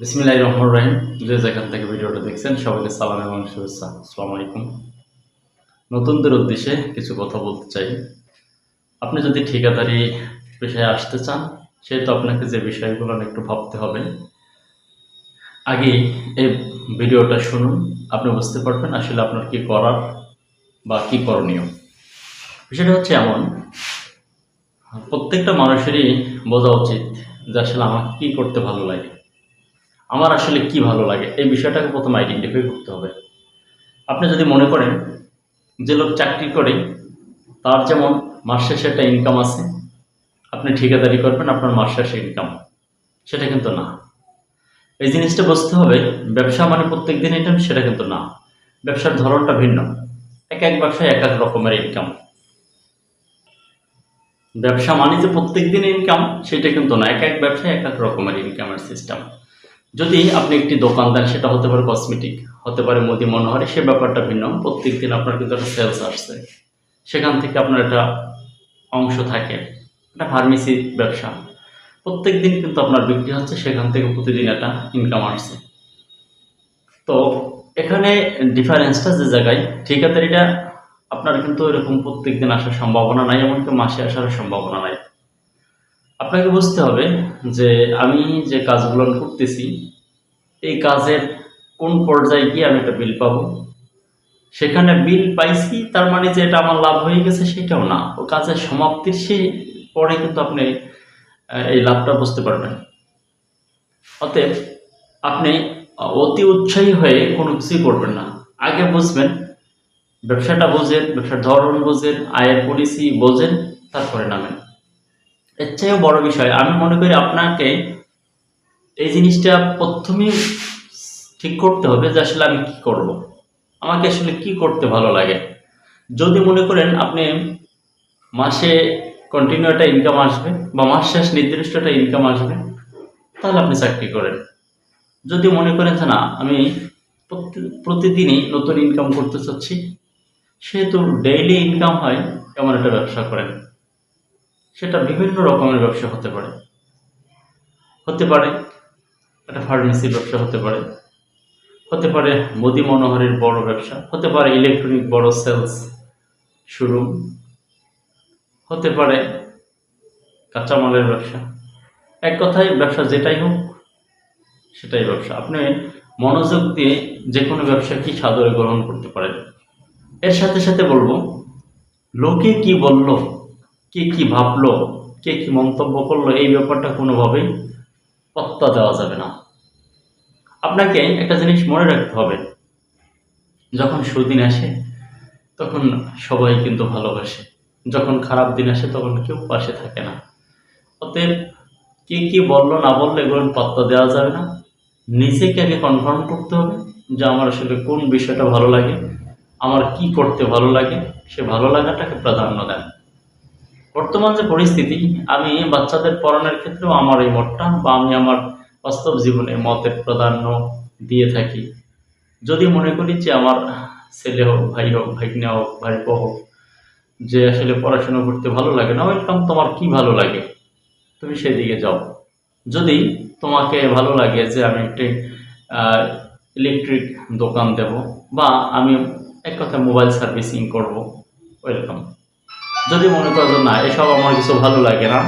বিসমিল্লাহির রহমানির রহিম। যে যেখান থেকে ভিডিওটা দেখছেন, সবাইকে সালাম এবং শুভেচ্ছা। আসসালামু আলাইকুম। নতুনদের উদ্দেশ্যে কিছু কথা বলতে চাই। আপনি যদি ঠিকাদারি পেশায় আসতে চান, সেহেতু আপনাকে যে বিষয়গুলো একটু ভাবতে হবে, আগে এই ভিডিওটা শুনুন। আপনি বুঝতে পারবেন আসলে আপনার কি করার বা কি করণীয়। বিষয়টা হচ্ছে এমন, প্রত্যেকটা মানুষেরই বোঝা উচিত যে আসলে আমাকে কী করতে ভালো লাগে। আমার আসলে কি ভালো লাগে, এই বিষয়টাকে প্রথম আইডেন্টিফাই করতে হবে। আপনি যদি মনে করেন যে লোক চাকরি করে, তার যেমন মাস শেষে একটা ইনকাম আছে, আপনি ঠিকাদারি করবেন, আপনার মাস শেষে ইনকাম সেটা কিন্তু না। এই জিনিসটা বুঝতে হবে, ব্যবসা মানে প্রত্যেক দিন ইনকাম সেটা কিন্তু না। ব্যবসার ধরনটা ভিন্ন। এক এক ব্যবসায় এক এক রকমের ইনকাম ব্যবসা মানে যে প্রত্যেক দিন ইনকাম সেটা কিন্তু না। এক এক ব্যবসায় এক এক রকমের ইনকামের সিস্টেম যদি আপনি একটি দোকানদার, সেটা হতে পারে কসমেটিক হতে পারে মোদি মনোহারি, সে ব্যাপারটা ভিন্ন। প্রত্যেক দিন আপনার কিন্তু একটা সেলস আসছে। সেখান থেকে আপনার একটা অংশ থাকে। একটা ফার্মেসি ব্যবসা। প্রত্যেক দিন কিন্তু আপনার বিক্রি হচ্ছে, সেখান থেকে প্রতিদিন একটা ইনকাম আসছে। তো এখানে ডিফারেন্সটা যে জায়গায় ঠিকাদারিটা আপনার কিন্তু এরকম প্রত্যেক দিন আসার সম্ভাবনা নাই, এমনকি মাসে আসার সম্ভাবনা নাই। আপনাকে বুঝতে হবে যে আমি যে কাজগুলো করতেছি, এই কাজের কোন পর্যায়ে গিয়ে আমি একটা বিল পাবো? সেখানে বিল পাইছি, তার মানে যে এটা আমার লাভ হয়ে গেছে সেটাও না। ও কাজের সমাপ্তির সেই পরে কিন্তু আপনি এই লাভটা বুঝতে পারবেন। অতএব আপনি অতি উৎসাহী হয়ে কোনো কিছুই করবেন না। আগে বুঝবেন, ব্যবসাটা বোঝেন, ব্যবসার ধরন বোঝেন, আয়ের পলিসি বোঝেন, তারপরে নামেন। এর চেয়েও বড় বিষয়, আমি মনে করি আপনাকে এই জিনিসটা প্রথমেই ঠিক করতে হবে যে আসলে আমি কী করব। আমাকে আসলে কি করতে ভালো লাগে। যদি মনে করেন আপনি মাসে কন্টিনিউ একটা ইনকাম আসবে বা মাস শেষ নির্দিষ্ট একটা ইনকাম আসবে, তাহলে আপনি চাকরি করেন। যদি মনে করেন যে না, আমি প্রতিদিনই নতুন ইনকাম করতে চাচ্ছি, সেহেতু ডেইলি ইনকাম হয়, এমন একটা ব্যবসা করেন। সেটা বিভিন্ন রকমের ব্যবসা হতে পারে। হতে পারে একটা ফার্মেসির ব্যবসা হতে পারে। হতে পারে মোদি মনোহরের বড় ব্যবসা। হতে পারে ইলেকট্রনিক বড় সেলস শোরুম হতে পারে কাঁচামালের ব্যবসা। এক কথায় ব্যবসা যেটাই হোক, সেটাই ব্যবসা। আপনি মনোযোগ দিয়ে যে কোনো ব্যবসা কি সাদরে গ্রহণ করতে পারেন? এর সাথে সাথে বলব, লোকে কি বলল কে কি ভাবলো, কে কি মন্তব্য করল, এই ব্যাপারটা কোনোভাবেই পত্তা দেওয়া যাবে না। আপনাকে একটা জিনিস মনে রাখতে হবে। যখন সুদিন আসে, তখন সবাই কিন্তু ভালোবাসে। যখন খারাপ দিন আসে, তখন কেউ পাশে থাকে না। অতএব কে কি বলল, না বলল, এগুলো পাত্তা দেওয়া যাবে না। নিজেকে আগে কনফার্ম করতে হবে যে আমার আসলে কোন বিষয়টা ভালো লাগে, আমার কি করতে ভালো লাগে, সে ভালো লাগাটাকে প্রাধান্য দেন। বর্তমান যে পরিস্থিতি, আমি বাচ্চাদের পড়ানোর ক্ষেত্রেও আমার এই মতটা বা আমি আমার বাস্তব জীবনে মতের প্রাধান্য দিয়ে থাকি। যদি মনে করি যে আমার ছেলে হোক, ভাই হোক ভাইকনা হোক, ভাইপো হোক, যে আসলে পড়াশোনা করতে ভালো লাগে না ওয়েলকাম তোমার কি ভালো লাগে? তুমি সেদিকে যাও। যদি তোমাকে ভালো লাগে যে আমি একটি ইলেকট্রিক দোকান দেব বা আমি এক কথা মোবাইল সার্ভিসিং করব ওয়েলকাম যদি মনে করো যে না এসব আমার কিছু ভালো লাগে না